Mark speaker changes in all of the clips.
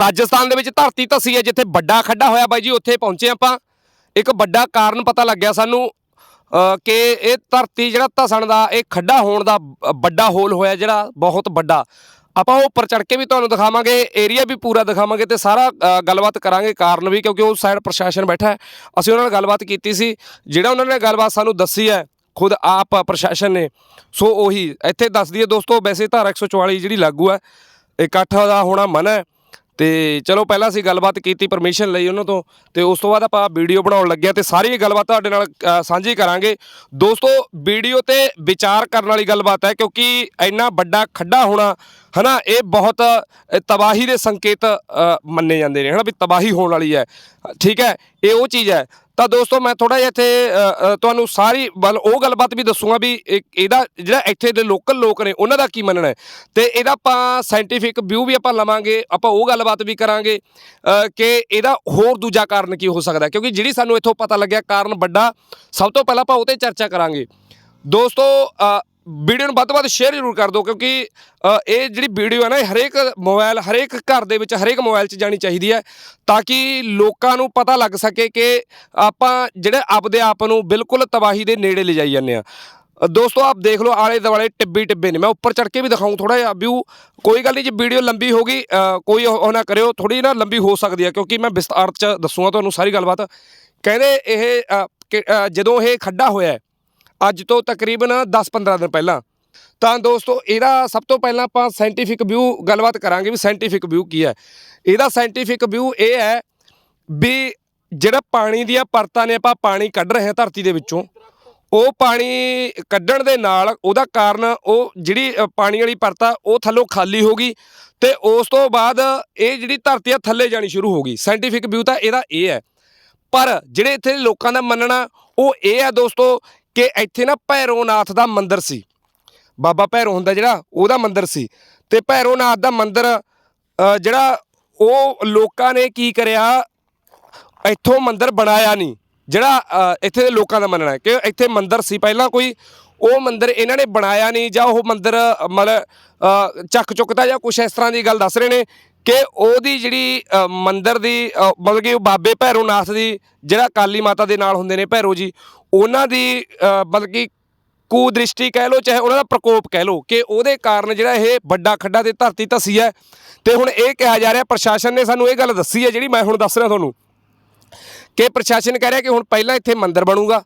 Speaker 1: ਰਾਜਸਥਾਨ ਦੇ ਵਿੱਚ ਧਰਤੀ ਧੱਸੀ ਹੈ, ਜਿੱਥੇ ਵੱਡਾ ਖੱਡਾ ਹੋਇਆ ਬਾਈ ਜੀ, ਉੱਥੇ ਪਹੁੰਚੇ ਆਪਾਂ। ਇੱਕ ਵੱਡਾ ਕਾਰਨ ਪਤਾ ਲੱਗਿਆ ਸਾਨੂੰ ਕਿ ਇਹ ਧਰਤੀ ਜਿਹੜਾ ਧਸਣ ਦਾ, ਇਹ ਖੱਡਾ ਹੋਣ ਦਾ ਵੱਡਾ ਹੋਲ ਹੋਇਆ, ਜਿਹੜਾ ਬਹੁਤ ਵੱਡਾ। ਆਪਾਂ ਉਹ ਉੱਪਰ ਚੜ ਕੇ ਵੀ ਤੁਹਾਨੂੰ ਦਿਖਾਵਾਂਗੇ ਏਰੀਆ ਵੀ ਪੂਰਾ ਦਿਖਾਵਾਂਗੇ ਤੇ ਸਾਰਾ ਗੱਲਬਾਤ ਕਰਾਂਗੇ ਕਾਰਨ ਵੀ, ਕਿਉਂਕਿ ਉਸ ਸਾਈਡ ਪ੍ਰਸ਼ਾਸਨ ਬੈਠਾ ਅਸੀਂ ਉਹਨਾਂ ਨਾਲ ਗੱਲਬਾਤ ਕੀਤੀ ਸੀ। ਜਿਹੜਾ ਉਹਨਾਂ ਨੇ ਗੱਲਬਾਤ ਸਾਨੂੰ ਦੱਸੀ ਹੈ, ਖੁਦ ਆਪ ਪ੍ਰਸ਼ਾਸਨ ਨੇ, ਸੋ ਉਹੀ ਇੱਥੇ ਦੱਸ ਦਈਏ ਦੋਸਤੋ, ਵੈਸੇ ਧਾਰਾ 144 ਜਿਹੜੀ ਲਾਗੂ ਹੈ, ਇਕੱਠ ਦਾ ਹੋਣਾ ਮਨ ਹੈ। ਤੇ ਚਲੋ ਪਹਿਲਾਂ ਅਸੀਂ ਗੱਲਬਾਤ ਕੀਤੀ ਪਰਮਿਸ਼ਨ ਲਈ ਉਹਨਾਂ ਤੋਂ ਤੇ ਉਸ ਤੋਂ ਬਾਅਦ ਆਪਾਂ ਵੀਡੀਓ ਬਣਾਉਣ ਲੱਗਿਆ ਤੇ ਸਾਰੀ ਇਹ ਗੱਲਬਾਤ ਤੁਹਾਡੇ ਨਾਲ ਅ, ਸਾਂਝੀ ਕਰਾਂਗੇ। ਦੋਸਤੋ ਵੀਡੀਓ ਤੇ ਵਿਚਾਰ ਕਰਨ ਵਾਲੀ ਗੱਲਬਾਤ ਹੈ ਕਿਉਂਕਿ ਇੰਨਾ ਵੱਡਾ ਖੱਡਾ ਹੋਣਾ ਹਨਾ ਇਹ ਬਹੁਤ ਅ, ਤਬਾਹੀ ਦੇ ਸੰਕੇਤ ਅ, ਮੰਨੇ ਜਾਂਦੇ ਨੇ ਹਨਾ ਵੀ ਤਬਾਹੀ ਹੋਣ ਵਾਲੀ ਹੈ। ਠੀਕ ਹੈ ਇਹ ਉਹ ਚੀਜ਼ ਹੈ। ਤਾਂ ਦੋਸਤੋ ਮੈਂ ਥੋੜਾ ਜਿਹਾ ਇੱਥੇ ਤੁਹਾਨੂੰ ਸਾਰੀ ਵੱਲ ਉਹ ਗੱਲਬਾਤ ਵੀ ਦੱਸੂਗਾ ਵੀ ਇਹਦਾ ਜਿਹੜਾ ਇੱਥੇ ਦੇ ਲੋਕਲ ਲੋਕ ਨੇ, ਉਹਨਾਂ ਦਾ ਕੀ ਮੰਨਣਾ ਹੈ? ਤੇ ਇਹਦਾ ਆਪਾਂ ਸਾਇੰਟੀਫਿਕ ਵਿਊ ਵੀ ਆਪਾਂ ਲਵਾਂਗੇ, ਆਪਾਂ ਉਹ ਗੱਲਬਾਤ ਵੀ ਕਰਾਂਗੇ ਕਿ ਇਹਦਾ ਹੋਰ ਦੂਜਾ ਕਾਰਨ ਕੀ ਹੋ ਸਕਦਾ ਕਿਉਂਕਿ ਜਿਹੜੀ ਸਾਨੂੰ ਇੱਥੋਂ ਪਤਾ ਲੱਗਿਆ ਕਾਰਨ ਵੱਡਾ, ਸਭ ਤੋਂ ਪਹਿਲਾਂ ਆਪਾਂ ਉਹ ਤੇ ਚਰਚਾ ਕਰਾਂਗੇ। ਦੋਸਤੋ ਵੀਡੀਓ ਨੂੰ ਵੱਧ ਤੋਂ ਵੱਧ ਸ਼ੇਅਰ ਜ਼ਰੂਰ ਕਰ ਦਿਓ ਕਿਉਂਕਿ ਅ, ਇਹ ਜਿਹੜੀ ਵੀਡੀਓ ਹੈ ਨਾ ਇਹ ਹਰੇਕ ਮੋਬਾਈਲ ਹਰੇਕ ਘਰ ਦੇ ਵਿੱਚ ਹਰੇਕ ਮੋਬਾਈਲ 'ਚ ਜਾਣੀ ਚਾਹੀਦੀ ਹੈ ਤਾਂ ਕਿ ਲੋਕਾਂ ਨੂੰ ਪਤਾ ਲੱਗ ਸਕੇ ਕਿ ਆਪਾਂ ਜਿਹੜੇ ਆਪਦੇ ਆਪ ਨੂੰ ਬਿਲਕੁਲ ਤਬਾਹੀ ਦੇ ਨੇੜੇ ਲਿਜਾਈ ਜਾਂਦੇ ਆ ਅ, ਦੋਸਤੋ ਆਪ ਦੇਖ ਲਓ ਆਲੇ ਦੁਆਲੇ ਟਿੱਬੀ ਟਿੱਬੇ ਨੇ। ਮੈਂ ਉੱਪਰ ਚੜ ਕੇ ਵੀ ਦਿਖਾਉਂ ਥੋੜਾ ਜਿਹਾ ਵਿਊ ਕੋਈ ਗੱਲ ਨਹੀਂ ਜੇ ਵੀਡੀਓ ਲੰਬੀ ਹੋ ਹੋਗੀ ਕੋਈ ਉਹ ਉਹ ਨਾ ਕਰਿਓ। ਥੋੜੀ ਨਾ ਲੰਬੀ ਹੋ ਸਕਦੀ ਹੈ ਕਿਉਂਕਿ ਮੈਂ ਵਿਸਤਾਰ ਚ ਦੱਸੂਗਾ ਤੁਹਾਨੂੰ ਸਾਰੀ ਗੱਲਬਾਤ। ਕਹਿੰਦੇ ਇਹ ਅ, ਕਿ, ਅ, ਜਦੋਂ ਇਹ ਖੱਡਾ ਹੋਇਆ ਹੈ, ਅੱਜ ਤੋਂ ਤਕਰੀਬਨ 10-15 ਦਿਨ ਪਹਿਲਾਂ। ਤਾਂ ਦੋਸਤੋ, ਇਹਦਾ ਸਭ ਤੋਂ ਪਹਿਲਾਂ ਆਪਾਂ ਸਾਇੰਟੀਫਿਕ ਵਿਊ ਗੱਲਬਾਤ ਕਰਾਂਗੇ ਵੀ ਸਾਇੰਟੀਫਿਕ ਵਿਊ ਕੀ ਹੈ। ਇਹਦਾ ਸਾਇੰਟੀਫਿਕ ਵਿਊ ਇਹ ਹੈ ਵੀ ਜਿਹੜਾ ਪਾਣੀ ਦੀਆਂ ਪਰਤਾਂ ਨੇ ਆਪਾਂ ਪਾਣੀ ਕੱਢ ਰਹੇ ਹਾਂ ਧਰਤੀ ਦੇ ਵਿੱਚੋਂ, ਉਹ ਪਾਣੀ ਕੱਢਣ ਦੇ ਨਾਲ ਉਹਦਾ ਕਾਰਨ ਉਹ ਜਿਹੜੀ ਪਾਣੀ ਵਾਲੀ ਪਰਤ ਉਹ ਥੱਲੋਂ ਖਾਲੀ ਹੋ ਗਈ ਤੇ ਉਸ ਤੋਂ ਬਾਅਦ ਇਹ ਜਿਹੜੀ ਧਰਤੀ ਆ, ਥੱਲੇ ਜਾਣੀ ਸ਼ੁਰੂ ਹੋ ਗਈ। ਸਾਇੰਟੀਫਿਕ ਵਿਊ ਤਾਂ ਇਹਦਾ ਇਹ ਹੈ। ਪਰ ਜਿਹੜੇ ਇੱਥੇ ਲੋਕਾਂ ਦਾ ਮੰਨਣਾ, ਉਹ ਇਹ ਹੈ ਦੋਸਤੋ ਕਿ ਇੱਥੇ ਨਾ ਭੈਰੋਨਾਥ ਦਾ ਮੰਦਿਰ ਸੀ। ਬਾਬਾ ਭੈਰੋ ਹੁੰਦਾ ਜਿਹੜਾ, ਉਹਦਾ ਮੰਦਿਰ ਸੀ। ਤੇ ਭੈਰੋਨਾਥ ਦਾ ਮੰਦਿਰ ਜਿਹੜਾ ਉਹ ਲੋਕਾਂ ਨੇ ਕੀ ਕਰਿਆ? ਇੱਥੋਂ ਮੰਦਿਰ ਬਣਾਇਆ ਨਹੀਂ ਜਿਹੜਾ ਇੱਥੇ ਦੇ ਲੋਕਾਂ ਦਾ ਮੰਨਣਾ ਹੈ ਕਿ ਇੱਥੇ ਮੰਦਿਰ ਸੀ। ਪਹਿਲਾਂ ਕੋਈ ਉਹ ਮੰਦਿਰ ਇਹਨਾਂ ਨੇ ਬਣਾਇਆ ਨਹੀਂ ਜਾਂ ਉਹ ਮੰਦਿਰ, ਮਤਲਬ ਚੱਕ ਚੁੱਕਦਾ ਜਾਂ ਕੁਛ ਇਸ ਤਰ੍ਹਾਂ ਦੀ ਗੱਲ ਦੱਸ ਰਹੇ ਨੇ ਕਿ ਉਹਦੀ ਜਿਹੜੀ ਮੰਦਰ ਦੀ ਮਤਲਬ ਕਿ ਉਹ ਬਾਬੇ ਭੈਰੋਨਾਥ ਦੀ, ਜਿਹੜਾ ਕਾਲੀ ਮਾਤਾ ਦੇ ਨਾਲ ਹੁੰਦੇ ਨੇ ਭੈਰੋ ਜੀ, ਉਹਨਾਂ ਦੀ ਮਤਲਬ ਕਿ ਕੁਦ੍ਰਿਸ਼ਟੀ ਕਹਿ ਲਓ, ਚਾਹੇ ਉਹਨਾਂ ਦਾ ਪ੍ਰਕੋਪ ਕਹਿ ਲਓ, ਕਿ ਉਹਦੇ ਕਾਰਨ ਜਿਹੜਾ ਇਹ ਵੱਡਾ ਖੱਡਾ ਤੇ ਧਰਤੀ ਧਸੀ ਹੈ। ਤੇ ਹੁਣ ਇਹ ਕਿਹਾ ਜਾ ਰਿਹਾ, ਪ੍ਰਸ਼ਾਸਨ ਨੇ ਸਾਨੂੰ ਇਹ ਗੱਲ ਦੱਸੀ ਹੈ, ਜਿਹੜੀ ਮੈਂ ਹੁਣ ਦੱਸ ਰਿਹਾ ਤੁਹਾਨੂੰ, ਕਿ ਪ੍ਰਸ਼ਾਸਨ ਕਹਿ ਰਿਹਾ ਕਿ ਹੁਣ ਪਹਿਲਾਂ ਇੱਥੇ ਮੰਦਿਰ ਬਣੂਗਾ,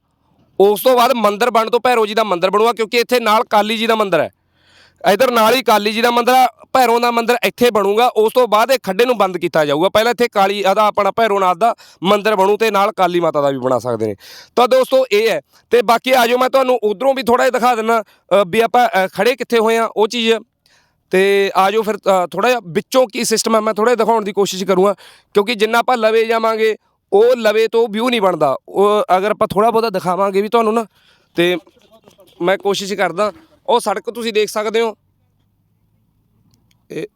Speaker 1: ਉਸ ਤੋਂ ਬਾਅਦ ਮੰਦਿਰ ਬਣ ਤੋਂ ਭੈਰੋ ਜੀ ਦਾ ਮੰਦਿਰ ਬਣੂਗਾ, ਕਿਉਂਕਿ ਇੱਥੇ ਨਾਲ ਕਾਲੀ ਜੀ ਦਾ ਮੰਦਿਰ ਹੈ। ਇਧਰ ਨਾਲ ਹੀ ਕਾਲੀ ਜੀ ਦਾ ਮੰਦਿਰ ਭੈਰੋ ਦਾ ਮੰਦਿਰ ਇੱਥੇ ਬਣੂਗਾ ਉਸ ਤੋਂ ਬਾਅਦ ਇਹ ਖੱਡੇ ਨੂੰ ਬੰਦ ਕੀਤਾ ਜਾਊਗਾ। ਪਹਿਲਾਂ ਇੱਥੇ ਕਾਲੀ ਆਦਾ ਆਪਣਾ ਭੈਰੋਨਾਥ ਦਾ ਮੰਦਿਰ ਬਣੂ ਤੇ ਨਾਲ ਕਾਲੀ ਮਾਤਾ ਦਾ ਵੀ ਬਣਾ ਸਕਦੇ ਨੇ। ਤਾਂ ਦੋਸਤੋ ਇਹ ਹੈ। ਤੇ ਬਾਕੀ ਆਜੋ ਮੈਂ ਤੁਹਾਨੂੰ ਉਧਰੋਂ ਵੀ ਥੋੜਾ ਜਿਹਾ ਦਿਖਾ ਦਿੰਨਾ ਵੀ ਆਪਾਂ ਅ, ਖੜੇ ਕਿੱਥੇ ਹੋਏ ਆ ਉਹ ਚੀਜ਼। ਤੇ ਆਜੋ ਫਿਰ ਥੋੜਾ ਜਿਹਾ ਵਿੱਚੋਂ ਕੀ ਸਿਸਟਮ ਹੈ ਮੈਂ ਥੋੜਾ ਦਿਖਾਉਣ ਦੀ ਕੋਸ਼ਿਸ਼ ਕਰੂੰਗਾ ਕਿਉਂਕਿ ਜਿੰਨਾ ਆਪਾਂ ਲਵੇ ਜਾਵਾਂਗੇ ਉਹ ਲਵੇ ਤੋਂ ਵਿਊ ਨਹੀਂ ਬਣਦਾ। ਉਹ ਅਗਰ ਆਪਾਂ ਥੋੜਾ ਬਹੁਤਾ ਦਿਖਾਵਾਂਗੇ ਵੀ ਤੁਹਾਨੂੰ ਨਾ ਤੇ ਮੈਂ ਕੋਸ਼ਿਸ਼ ਕਰਦਾ ਉਹ ਸੜਕ ਤੁਸੀਂ ਦੇਖ ਸਕਦੇ ਹੋ। ਇਹ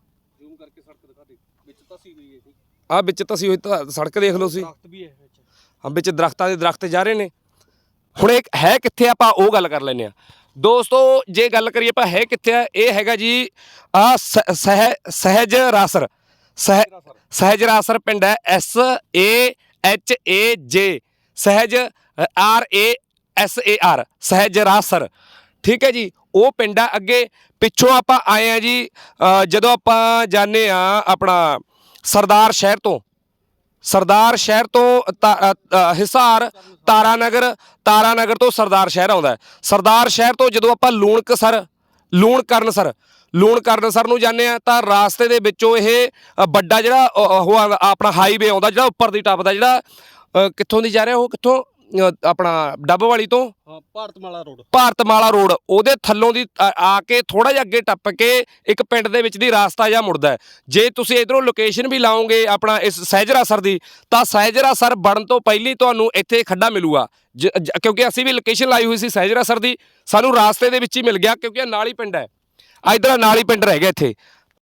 Speaker 2: ਜ਼ੂਮ ਕਰਕੇ ਸੜਕ ਦਿਖਾ ਦੇ। ਵਿੱਚ ਤਸੀ ਹੋਈ ਹੈ
Speaker 1: ਆ ਵਿੱਚ ਤੁਸੀਂ ਹੋਈ ਤਾਂ ਸੜਕ ਦੇਖ ਲਓ ਤੁਸੀਂ।
Speaker 2: ਦਰਖਤ ਵੀ ਹੈ ਵਿੱਚ।
Speaker 1: ਹਾਂ ਵਿੱਚ ਦਰਖਤਾਂ ਦੇ ਦਰਖਤ ਜਾ ਰਹੇ ਨੇ। ਹੁਣ ਇਹ ਹੈ ਕਿੱਥੇ ਆਪਾਂ ਉਹ ਗੱਲ ਕਰ ਲੈਨੇ ਆ ਦੋਸਤੋ ਜੇ ਗੱਲ ਕਰੀਏ ਆਪਾਂ ਹੈ ਕਿੱਥੇ ਆ ਇਹ ਹੈਗਾ ਜੀ ਆ ਸਹਿ ਸਹਿਜ ਰਾਸਰ। ਸਹਿ ਸਹਿਜ ਰਾਸਰ। ਪਿੰਡ ਹੈ S A H A J Sahaj R A S A R Sahaj ਰਾਸਰ। ਠੀਕ ਹੈ ਜੀ ਉਹ ਪਿੰਡ ਆ ਅੱਗੇ ਪਿੱਛੋਂ ਆਪਾਂ ਆਏ ਆ ਜੀ ਜਦੋਂ ਆਪਾਂ ਜਾਣੇ ਆ ਆਪਣਾ ਸਰਦਾਰ ਸ਼ਹਿਰ ਤੋਂ। ਸਰਦਾਰ ਸ਼ਹਿਰ ਤੋਂ ਤਾ- ਅ, ਅ, ਹਿਸਾਰ ਤਾਰਾਨਗਰ ਤਾਰਾਨਗਰ ਤੋਂ ਸਰਦਾਰ ਸ਼ਹਿਰ ਆਉਂਦਾ ਸਰਦਾਰ ਸ਼ਹਿਰ ਤੋਂ ਜਦੋਂ ਆਪਾਂ ਲੂਣਕਸਰ ਲੂਣਕਰਨਸਰ ਲੂਣਕਰਨਸਰ ਨੂੰ ਜਾਂਦੇ ਆ ਤਾਂ ਰਾਸਤੇ ਦੇ ਵਿੱਚੋਂ ਇਹ ਵੱਡਾ ਜਿਹੜਾ ਉਹ ਆ- ਆਪਣਾ ਹਾਈਵੇ ਆਉਂਦਾ ਜਿਹੜਾ ਉੱਪਰ ਦੀ ਟੱਪ ਦਾ ਜਿਹੜਾ ਕਿੱਥੋਂ ਦੀ ਜਾ ਰਿਹਾ ਉਹ ਕਿੱਥੋਂ? ਅ, ਆਪਣਾ ਡੱਬ ਵਾਲੀ ਤੋਂ
Speaker 2: ਹਾਂ ਭਾਰਤਮਾਲਾ ਰੋਡ।
Speaker 1: ਭਾਰਤਮਾਲਾ ਰੋਡ ਉਹਦੇ ਥੱਲੋਂ ਦੀ ਆ ਆ ਕੇ ਥੋੜਾ ਜਿਹਾ ਅੱਗੇ ਟੱਪ ਕੇ ਇੱਕ ਪਿੰਡ ਦੇ ਵਿੱਚ ਦੀ ਰਾਸਤਾ ਜਾਂ ਮੁੜਦਾ ਹੈ। ਜੇ ਤੁਸੀਂ ਇਧਰੋਂ ਲੋਕੇਸ਼ਨ ਵੀ ਲਾਓਗੇ ਆਪਣਾ ਇਸ ਸਹਿਜਰਾ ਸਰ ਦੀ ਤਾਂ ਸਹਿਜਰਾ ਸਰ ਬਣਨ ਤੋਂ ਪਹਿਲੀ ਤੁਹਾਨੂੰ ਇੱਥੇ ਖੱਡਾ ਮਿਲੂਗਾ। ਜ- ਜ- ਕਿਉਂਕਿ ਅਸੀਂ ਵੀ ਲੋਕੇਸ਼ਨ ਲਾਈ ਹੋਈ ਸੀ ਸਹਿਜਰਾ ਸਰ ਦੀ ਸਾਨੂੰ ਰਾਸਤੇ ਦੇ ਵਿੱਚ ਹੀ ਮਿਲ ਗਿਆ ਕਿਉਂਕਿ ਇਹ ਨਾਲ ਹੀ ਪਿੰਡ ਹੈ। ਇਧਰ ਨਾਲ ਹੀ ਪਿੰਡ ਰਹਿ ਗਿਆ ਇੱਥੇ।